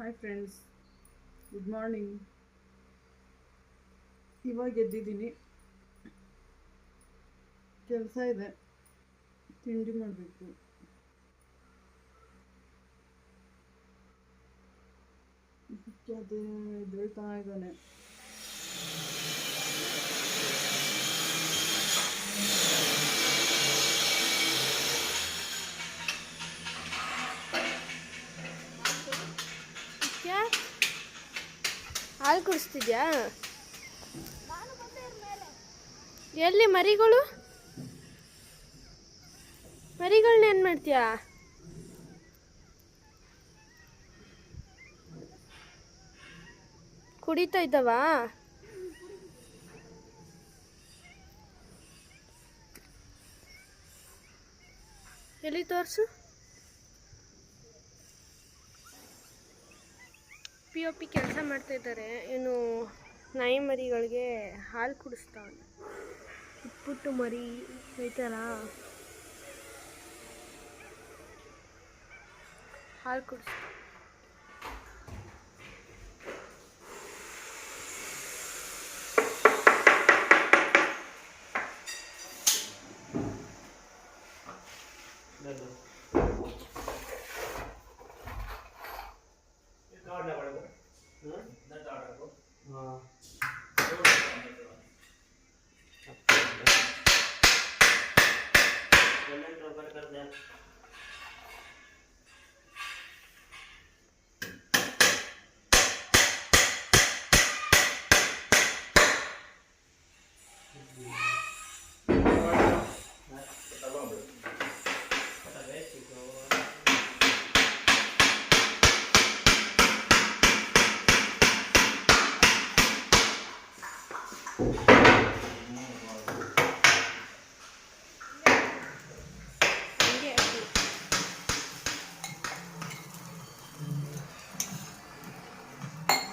Hi friends good morning ಇವಾಗ ಎದ್ದಿದ್ದೀನಿ. ಕೆಲಸ ಇದೆ. ತಿಂಡಿ ಮಾಡಬೇಕು. ಅದೇ ಇದ್ದಾನೆ. ಹಾಲು ಕುಡಿಸ್ತಿದ್ಯಾ? ಎಲ್ಲಿ ಮರಿಗಳು? ಮರಿಗಳನ್ನ ಏನು ಮಾಡ್ತೀಯಾ? ಕುಡಿತಾ ಇದ್ದಾವಾ? ಎಲ್ಲಿ ತೋರಿಸು? ಪಿ ಒ ಪಿ ಕೆಲಸ ಮಾಡ್ತಾ ಇದ್ದಾರೆ. ಇನ್ನು ನಾಯಿ ಮರಿಗಳಿಗೆ ಹಾಲು ಕುಡಿಸ್ತಾವನೆ. ಪುಟ್ಟು ಮರಿ ಐತಲ್ಲ ಹಾಲು ಕುಡಿಸ್ತಾ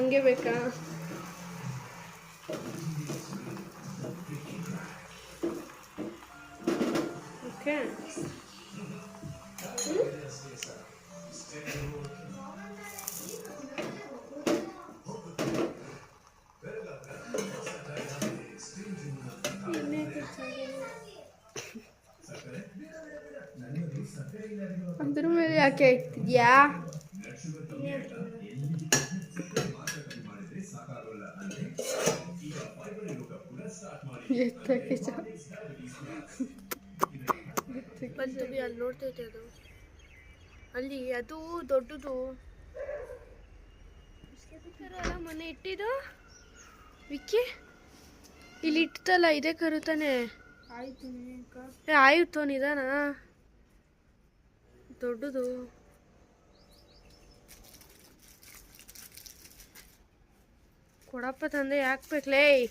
ಹಂಗೆ ಬೇಕಾ ಓಕೆ ಅದ್ರ ಮೇಲೆ ಯಾಕೆ ಇಡ್ತಿದ್ಯಾ ಎತ್ತಕ್ಕೆ ಬಂತು ಬಿ ಅಲ್ಲಿ ನೋಡ್ತೈತೆ ಅದು. ಅಲ್ಲಿ ಅದು ದೊಡ್ಡದು. ಅಲ್ಲ ಮೊನ್ನೆ ಇಟ್ಟಿದ್ದು? ವಿಕ್ಕಿ? ಇಲ್ಲಿ ಇಟ್ಟಲ್ಲ ಇದೇ ಕರು ತಾನೆ. ಆಯ್ತು ಏ ಆಯ್ತು ನಿಧಾನ ದೊಡ್ಡದು. ಕೊಡಪ್ಪ ತಂದೆ ಯಾಕೆ ಬೇಕ್ಲೇ?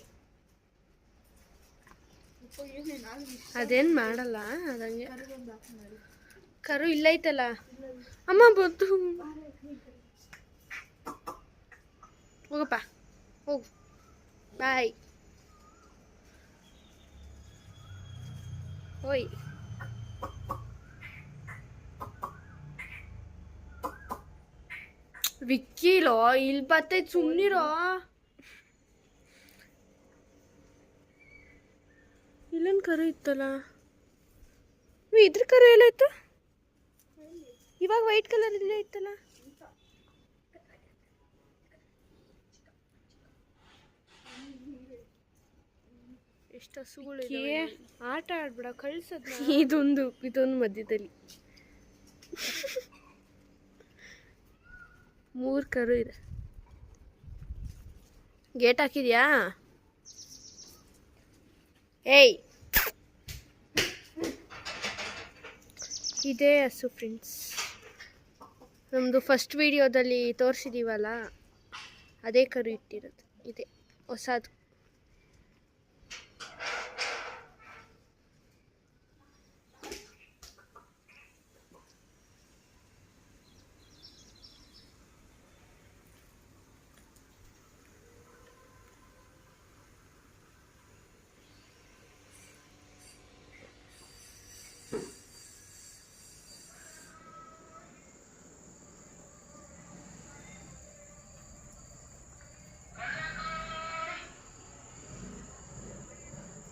ಅದೇನ್ ಮಾಡಲ್ಲ, ಅದಂಗೆ. ಕರು ಇಲ್ಲ ಐತಲ್ಲ ಅಮ್ಮ ಬಂತು ಹೋಗಪ್ಪ, ಹೋಗು. ಬಾಯ್. ಓಯ್ ವಿಕ್ಕಿಲೋ ಇಲ್ಲಿ ಬರ್ತೈತೆ ಸುಮ್ಮನಿರೋ ಇಲ್ಲೊಂದು ಕರು ಇತ್ತಲ್ಲ? ಇದ್ರ ಕರು ಎಲ್ಲಾಯ್ತು ಇವಾಗ ವೈಟ್ ಕಲರ್ ಇಲ್ಲೇ ಇತ್ತಲ್ಲ? ಎಷ್ಟು ಹಸುಗಳು ಆಟ ಆಡ್ಬಿಡ ಕಳ್ಸದ್ ಇದೊಂದು ಇದೊಂದು ಮಧ್ಯದಲ್ಲಿ. ಮೂರು ಕರು ಇದೆ. ಗೇಟ್ ಹಾಕಿದ್ಯಾ? ಏಯ್! ಇದೇ ಹಸು ಫ್ರೆಂಡ್ಸ್ ನಮ್ಮದು ಫಸ್ಟ್ ವಿಡಿಯೋದಲ್ಲಿ ತೋರಿಸಿದ್ದೀವಲ್ಲ ಅದೇ ಕರು ಇಟ್ಟಿರೋದು. ಇದೆ ಹೊಸದು.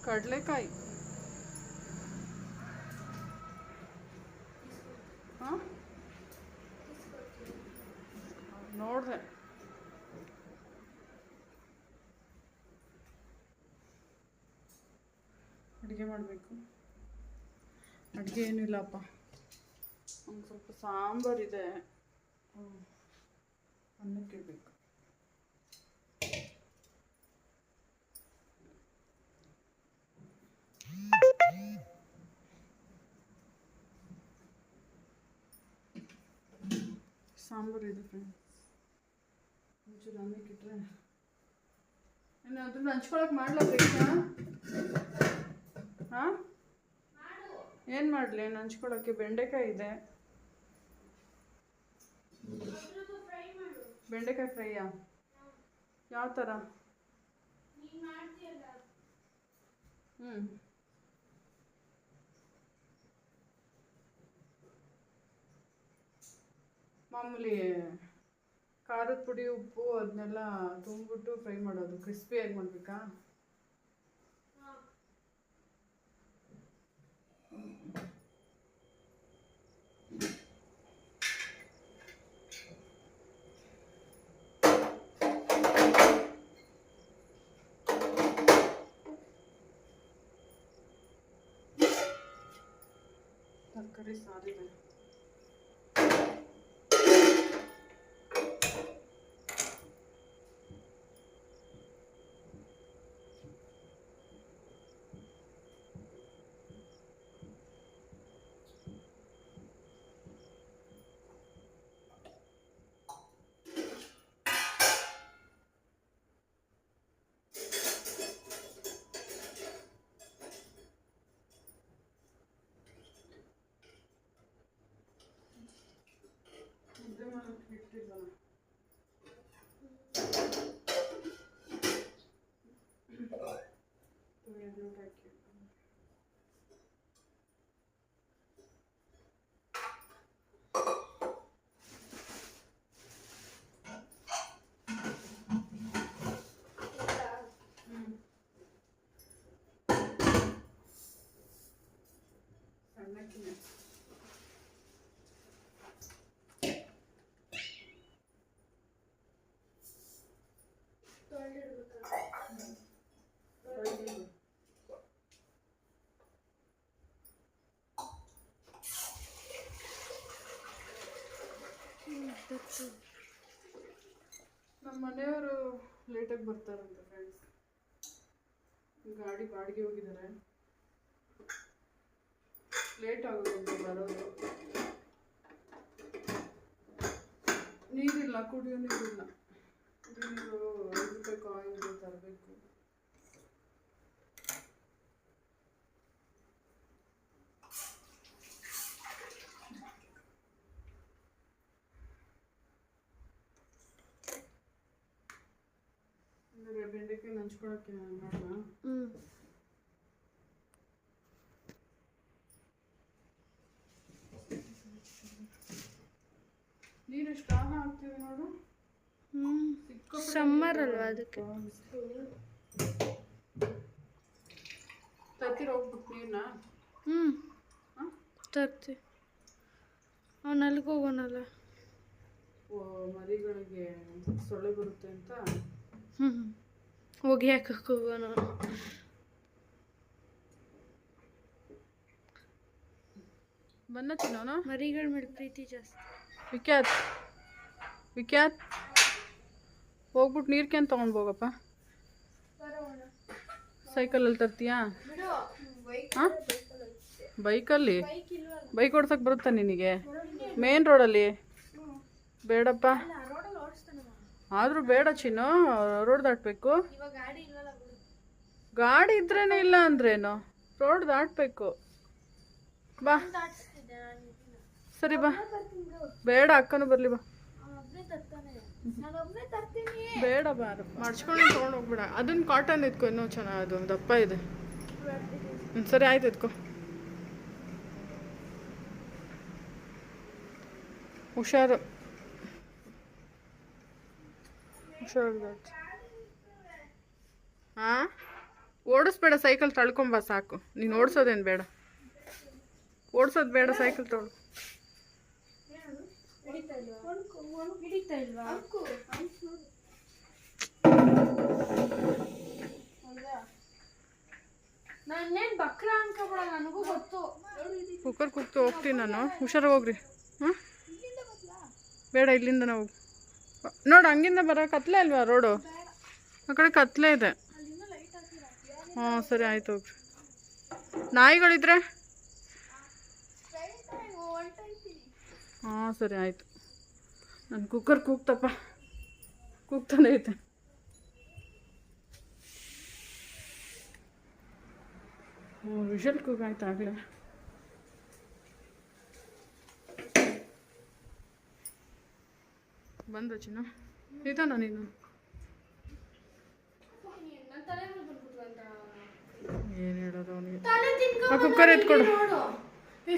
ಕಡಲೆಕಾಯಿ. ಹಾಂ? ನೋಡಿದೆ. ಅಡುಗೆ ಮಾಡಬೇಕು. ಅಡುಗೆ ಏನಿಲ್ಲಪ್ಪ. ಒಂದು ಸ್ವಲ್ಪ ಸಾಂಬಾರಿದೆ. ಅನ್ನಕ್ಕೆ ಇಡಬೇಕು ಸಾಂಬಾರು ಇದೆ ಫ್ರೆಂಡ್ಸ್ ಒಂಚೂರು ಅನ್ನಕ್ಕೆ ಇಟ್ಟರೆ ಹಂಚ್ಕೊಳಕ್ಕೆ ಹಾಂ? ಏನು ಮಾಡಲಿ? ಹಂಚ್ಕೊಳಕ್ಕೆ ಬೆಂಡೆಕಾಯಿ ಇದೆ. ಬೆಂಡೆಕಾಯಿ ಫ್ರೈಯಾ ಯಾವ ಥರ ಹ್ಞೂ ಮಾಮೂಲಿ ಖಾರದ ಪುಡಿ ಉಪ್ಪು ಅದನ್ನೆಲ್ಲ ತುಂಬಿಬಿಟ್ಟು ಫ್ರೈ ಮಾಡೋದು. ಕ್ರಿಸ್ಪಿಯಾಗಿ ಮಾಡಬೇಕಾ? ತರಕಾರಿ ಸಾರಿದೆ. 这个呢？Thank you. ನಮ್ಮ ಮನೆಯವರು ಲೇಟಾಗಿ ಬರ್ತಾರಂತೆ ಫ್ರೆಂಡ್ಸ್ ಗಾಡಿ ಬಾಡಿಗೆ ಹೋಗಿದ್ದಾರೆ. ಲೇಟ್ ಆಗುತ್ತೆ ಬರೋದು. ನೀರಿಲ್ಲ, ಕುಡಿಯೋ ನೀರಿಲ್ಲ. ನೀರು ಐದು ರೂಪಾಯಿ ಕಾಯಿನ್ ತರಬೇಕು ಅಂದ್ರೆ ಬೆಂಡೆಕಾಯಿ ನಂಚ್ಕೊಳಕ್ಕೆ ಮಾಡೋಣ ಹ್ಞೂ ನೀರು ಎಷ್ಟು ಆಹ ಹಾಕ್ತೀವಿ ನೋಡು ಹ್ಞೂ ಸಿಕ್ಕಾಪಟ್ಟೆ ಸಮ್ಮರ್ ಅಲ್ವಾ ಅದಕ್ಕೆ? ತತ್ತಿರ ಹೋಗ್ಬಿಟ್ಟು ನೀರನ್ನ ಹ್ಞೂ ತರ್ತಿ. ಅವ್ನು ಅಲ್ಲಿಗೆ ಹೋಗೋನಲ್ಲ. ಮರಿಗಳಿಗೆ ಸೊಳ್ಳೆ ಬರುತ್ತೆ ಅಂತ? ಹ್ಮ್ ಹೋಗಿ ಹಾಕಕ್ಕೆ ಹೋಗೋಣ? ಬನ್ನ ತಿನ್ನೋಣ ಮರಿಗಳ ಮೇಲೆ ಪ್ರೀತಿ ಜಾಸ್ತಿ. ವಿಖ್ಯಾತ್. ವಿಖ್ಯಾತ್. ಹೋಗ್ಬಿಟ್ಟು ನೀರು ಕ್ಯಾನ್ ತೊಗೊಂಡು ಹೋಗಪ್ಪ. ಸೈಕಲಲ್ಲಿ ತರ್ತೀಯಾ? ಹಾಂ? ಬೈಕಲ್ಲಿ? ಬೈಕ್ ಓಡ್ಸಕ್ಕೆ ಬರುತ್ತಾ ನಿನಗೆ? ಮೇನ್ ರೋಡಲ್ಲಿ? ಬೇಡಪ್ಪ. ಆದರೂ ಬೇಡ ಚಿನ್ನು, ರೋಡ್ ದಾಟಬೇಕು. ಗಾಡಿ ಇದ್ರೇನೆ ಇಲ್ಲ ಅಂದ್ರೇನು? ರೋಡ್ ದಾಟಬೇಕು. ಬಾ. ಸರಿ ಬಾ. ಬೇಡ, ಅಕ್ಕನೂ ಬರಲಿ ಬಾ. ಬೇಡ ಬಾರ ಮಾಡ್ಸ್ಕೊಂಡು ತೊಗೊಂಡು ಹೋಗ್ಬೇಡ ಅದನ್ನ ಕಾಟನ್ ಇದ್ಕೋ ಇನ್ನೂ ಚೆನ್ನಾಗಿ ಅದು ದಪ್ಪ ಇದೆ. ಹ್ಞೂ ಸರಿ ಆಯ್ತು ಇದ್ಕೋ ಹುಷಾರು. ಹುಷಾರು ಹಾಂ ಓಡಿಸ್ಬೇಡ ಸೈಕಲ್ ತಳ್ಕೊಂಬ ಸಾಕು. ನೀನು ಓಡಿಸೋದೇನು ಬೇಡ. ಓಡಿಸೋದು ಬೇಡ ಸೈಕಲ್ ತೊಳು. ಹಿಡಿತಾ ಇಲ್ವಾ? ನಾನೇನು ಬಕ್ರ ಅನ್ಕೋಬೇಡ ನನಗೂ ಗೊತ್ತು. ಕುಕ್ಕರ್ ಕುಕ್ತು ಹೋಗ್ತೀನಿ ನಾನು. ಹುಷಾರಾಗಿ ಹೋಗ್ರಿ. ಹಾಂ ಬೇಡ ಇಲ್ಲಿಂದ ನಾವು ನೋಡು ಹಂಗಿಂದ ಬರೋ ಕತ್ಲೆ ಅಲ್ವಾ ರೋಡು? ಆ ಕಡೆ ಕತ್ಲೆ ಇದೆ. ಹಾಂ ಸರಿ ಆಯ್ತು ಹೋಗ್ರಿ. ನಾಯಿಗಳಿದ್ರೆ? ಹಾಂ ಸರಿ ಆಯಿತು. ನನ್ನ ಕುಕ್ಕರ್ ಕೂಗ್ತಪ್ಪ. ಕೂಗ್ತಾನೆ ಐತೆ. ವಿಷಲ್ ಕೂಗಾಯ್ತು ಆಗಲೇ? ಬಂದ ಚಿನ್ನ? ಇದಾನ ನೀನು? ಏನು ಹೇಳೋದು ಅವನಿಗೆ? ಆ ಕುಕ್ಕರ್ ಎತ್ಕೊಡು.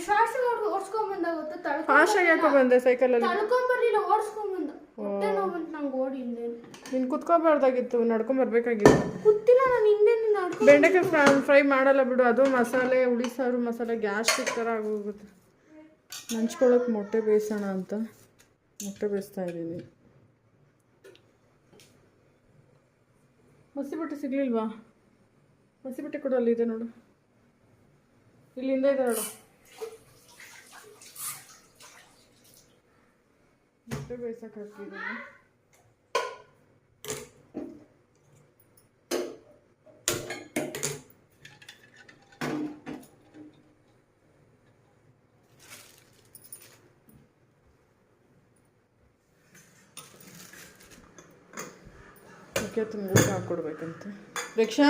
ಶಾರ್ಟ್ಸ್ ನೋಡಿ ಓಡಿಸ್ಕೊಂಡ್ ಬಂದ ಗೊತ್ತಾ ತಳ್ಕೊ ಫಾಸ್ಟಾಗಿ ಯಾಕೋ ಬಂದೆ ಸೈಕಲಲ್ಲಿ ತಳ್ಕೊಂಬರ್ಲಿಲ್ಲ ಓಡಿಸ್ಕೊಂಡ್ ಬಂದ. ಹೊಟ್ಟೆ ನೋವು ಬಂತು ನಂಗೆ ಓಡಿ ಹಿಂದೆ ನೀನು ಕುತ್ಕೋಬಾರ್ದಾಗಿತ್ತು ನಡ್ಕೊಂಬರ್ಬೇಕಾಗಿತ್ತು ಗೊತ್ತಿಲ್ಲ ನಾನು ಹಿಂದೆ ನಡ್ಕೊ ಬೆಂಡೆಕಾಯಿ ಫ್ರೈ ಫ್ರೈ ಮಾಡಲ್ಲ ಬಿಡು ಅದು ಮಸಾಲೆ ಹುಳಿ ಸಾರು ಮಸಾಲೆ ಗ್ಯಾಸ್ಟ್ರಿಕ್ ಥರ ಆಗೋಗುತ್ತೆ. ನಂಚ್ಕೊಳಕ್ಕೆ ಮೊಟ್ಟೆ ಬೇಯಿಸೋಣ ಅಂತ ಮೊಟ್ಟೆ ಬೇಯಿಸ್ತಾ ಇದ್ದೀನಿ. ಮಸಿ ಬಟ್ಟೆ ಸಿಗ್ಲಿಲ್ವಾ? ಮಸಿ ಬಟ್ಟೆ ಅಲ್ಲಿ ಇದೆ ನೋಡು. ಇಲ್ಲಿಂದ ಇದೆ ನೋಡು. ಮೊಟ್ಟೆ ಬೇಯಿಸಕ್ಕೆ ಹಾಕಿದ್ದೀನಿ ಅದಕ್ಕೆ ತುಂಬ ಊಟ ಹಾಕ್ಕೊಡ್ಬೇಕಂತೆ ರಿಕ್ಷಾ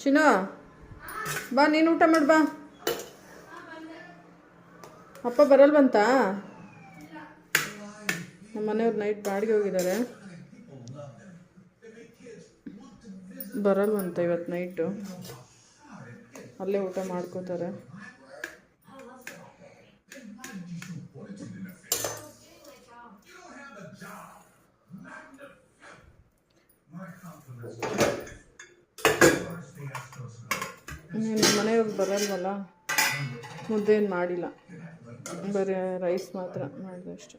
ಚಿನ್ನ ಬಾ ನೀನು ಊಟ ಮಾಡಿ ಬಾ ಅಪ್ಪ ಬರಲ್ವಂತ? ನಮ್ಮ ಮನೆಯವ್ರು ನೈಟ್ ಬಾಡಿಗೆ ಹೋಗಿದ್ದಾರೆ. ಬರಲ್ವಂತ ಇವತ್ತು ನೈಟು ಅಲ್ಲೇ ಊಟ ಮಾಡ್ಕೋತಾರೆ. ಮನೆಯವ್ರು ಬರಲ್ವಲ್ಲ? ಮುದ್ದೆ ಏನು ಮಾಡಿಲ್ಲ. ಬರೀ ರೈಸ್ ಮಾತ್ರ ಮಾಡಿದೆ ಅಷ್ಟೆ.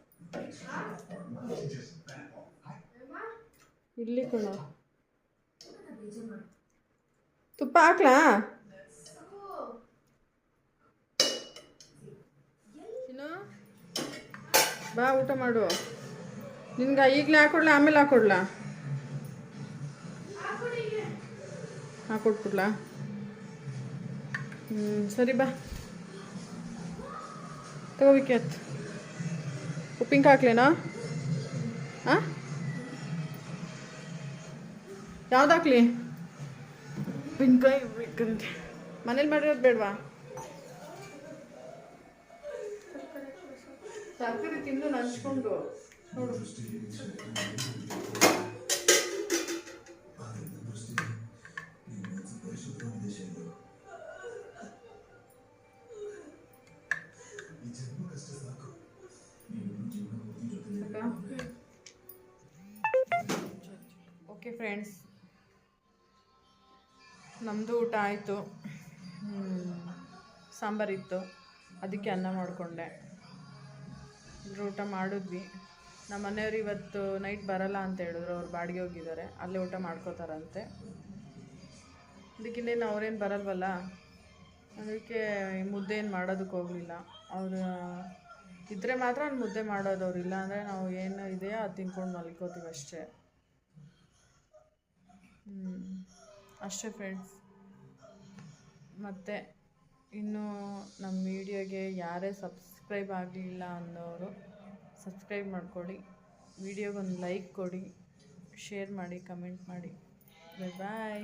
ಇಲ್ಲಿ ಕಣ ತುಪ್ಪ ಹಾಕ್ಲಾ? ಬಾ ಊಟ ಮಾಡು. ನಿನ್ಗೆ ಈಗಲೇ ಹಾಕೊಡ್ಲಾ, ಆಮೇಲೆ ಹಾಕೊಡ್ಲಾ? ಹಾಕೊಟ್ಬಿಡ್ಲಾ? ಹ್ಞೂ ಸರಿ ಬಾ. ತಗೋಬೇಕಿತ್ತು ಉಪ್ಪಿನಕಾಯಿ ಹಾಕ್ಲೇನಾ ಹಾಂ ಯಾವ್ದು ಹಾಕ್ಲಿ ಉಪ್ಪಿನಕಾಯಿ ಬೇಕಂತೆ. ಮನೇಲಿ ಮಾಡಿರೋದು ಬೇಡವಾ? ತರಕಾರಿ ತಿಂದು ನಂಚ್ಕೊಂಡು. ನೋಡು. ಓಕೆ ಫ್ರೆಂಡ್ಸ್ ನಮ್ಮದು ಊಟ ಆಯಿತು. ಸಾಂಬಾರಿತ್ತು. ಅದಕ್ಕೆ ಅನ್ನ ಮಾಡಿಕೊಂಡೆ. ಊಟ ಮಾಡಿದ್ವಿ. ನಮ್ಮ ಮನೆಯವ್ರು ಇವತ್ತು ನೈಟ್ ಬರಲ್ಲ ಅಂತ ಹೇಳಿದ್ರು. ಅವ್ರು ಬಾಡಿಗೆ ಹೋಗಿದ್ದಾರೆ. ಅಲ್ಲೇ ಊಟ ಮಾಡ್ಕೋತಾರಂತೆ. ಅದಕ್ಕಿನ್ನೇನು ಅವ್ರೇನು ಬರಲ್ವಲ್ಲ? ಅದಕ್ಕೆ ಮುದ್ದೆ ಏನು ಮಾಡೋದಕ್ಕೆ ಹೋಗಲಿಲ್ಲ. ಅವರು ಇದ್ದರೆ ಮಾತ್ರ ಮುದ್ದೆ ಮಾಡೋದು ಅವ್ರು. ಇಲ್ಲ ಅಂದರೆ ನಾವು ಏನು ಇದೆಯೋ ಅದು ತಿನ್ಕೊಂಡು ಮಲ್ಕೋತೀವಿ ಅಷ್ಟೇ. ಅಷ್ಟೇ ಫ್ರೆಂಡ್ಸ್ ಮತ್ತು ಇನ್ನು ನಮ್ಮ ವಿಡಿಯೋಗೆ ಯಾರೇ ಸಬ್ಸ್ಕ್ರೈಬ್ ಆಗಲಿಲ್ಲ ಅನ್ನೋರು ಸಬ್ಸ್ಕ್ರೈಬ್ ಮಾಡ್ಕೊಳ್ಳಿ. ವಿಡಿಯೋಗೊಂದು ಲೈಕ್ ಕೊಡಿ ಶೇರ್ ಮಾಡಿ ಕಮೆಂಟ್ ಮಾಡಿ. ಬಾಯ್